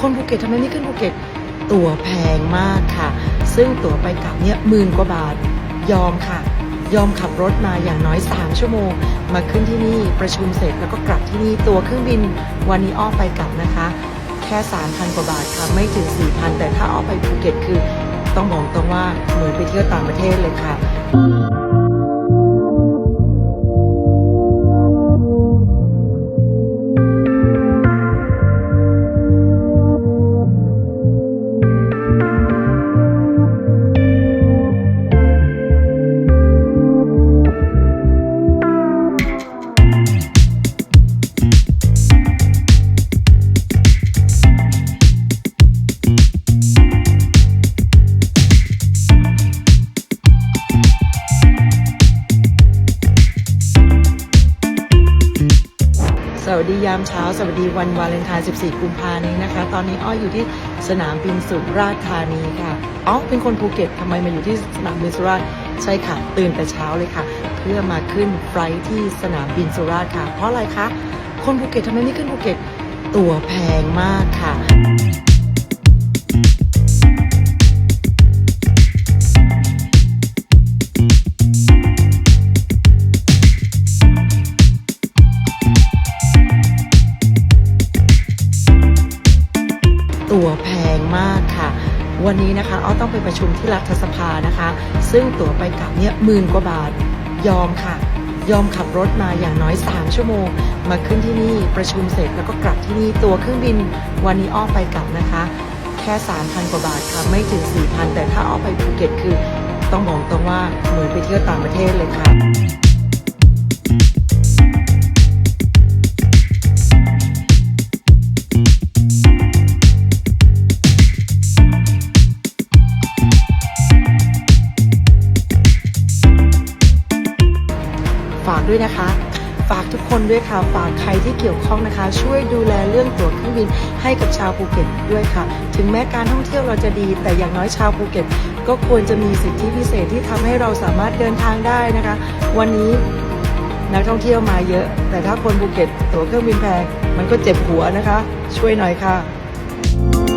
คนภูเก็ตทำไมไม่ขึ้นภูเก็ตตั๋วแพงมากค่ะ ซึ่งตั๋วไปกลับเนี่ยหมื่นกว่าบาทยอมค่ะ ยอมขับรถมาอย่างน้อย 3 ชั่วโมง มาขึ้นที่นี่ประชุมเสร็จแล้วก็กลับที่นี่ตั๋วเครื่องบินวันนี้อ้อไปกลับนะคะ แค่3,000กว่าบาทค่ะไม่ถึง 4,000 แต่ถ้าอ้อไปภูเก็ตคือ ต้องบอกตรงว่าเหมือนไปเที่ยวต่างประเทศเลยค่ะ ส ดียามเช้า สวัสดีวันวาเลนไทน์ 14 กุมภานี้นะคะ ตอนนี้อ้อยอยู่ที่สนามบินสุราษฎร์ธานีค่ะอ๋อเป็นคนภูเก็ตทำไมมาอยู่ที่สนามบินสุราษฎร์ใช่ค่ะ ตื่นแต่เช้าเลยค่ะ เพื่อมาขึ้นไฟลท์ที่สนามบินสุราษฎร์ค่ะ เพราะอะไรคะ คนภูเก็ตทำไมไม่ขึ้นภูเก็ต ตั๋วแพงมากค่ะ ตั๋วแพงมากค่ะ วันนี้นะคะอ้อต้องไปประชุมที่รัฐสภานะคะ ซึ่งตั๋วไปกลับเนี่ยหมื่นกว่าบาทยอมค่ะ ยอมขับรถมาอย่างน้อย 3 ชั่วโมง มาขึ้นที่นี่ประชุมเสร็จแล้วก็กลับที่นี่ตัวเครื่องบิน วันนี้อ้อไปกลับนะคะ แค่ 3,000 กว่าบาทค่ะไม่ถึง 4,000 แต่ถ้าอ้อไปภูเก็ตคือ ต้องบอกตรงว่าเหมือนไปเที่ยวต่างประเทศเลยค่ะากด้วยนะคะ ฝากทุกคนด้วยค่ะ ฝากใครที่เกี่ยวข้องนะคะ ช่วยดูแลเรื่องตั๋วเครื่องบินให้กับชาวภูเก็ตด้วยค่ะ ถึงแม้การท่องเที่ยวเราจะดี แต่อย่างน้อยชาวภูเก็ต ก็ควรจะมีสิทธิพิเศษที่ทำให้เราสามารถเดินทางได้นะคะ วันนี้นักท่องเที่ยวมาเยอะ แต่ถ้าคนภูเก็ตตั๋วเครื่องบินแพงมันก็เจ็บหัวนะคะ ช่วยหน่อยค่ะ